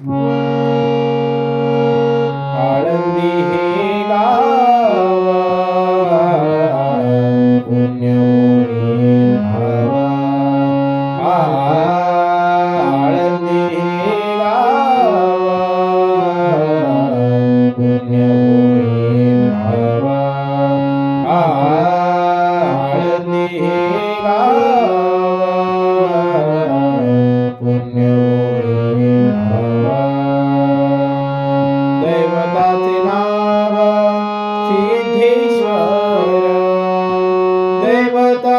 Mm-hmm.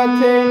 I Party.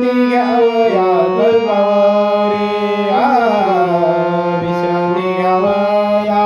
विश्रांती घ्यावया कल्पावरी विश्रांती घ्यावया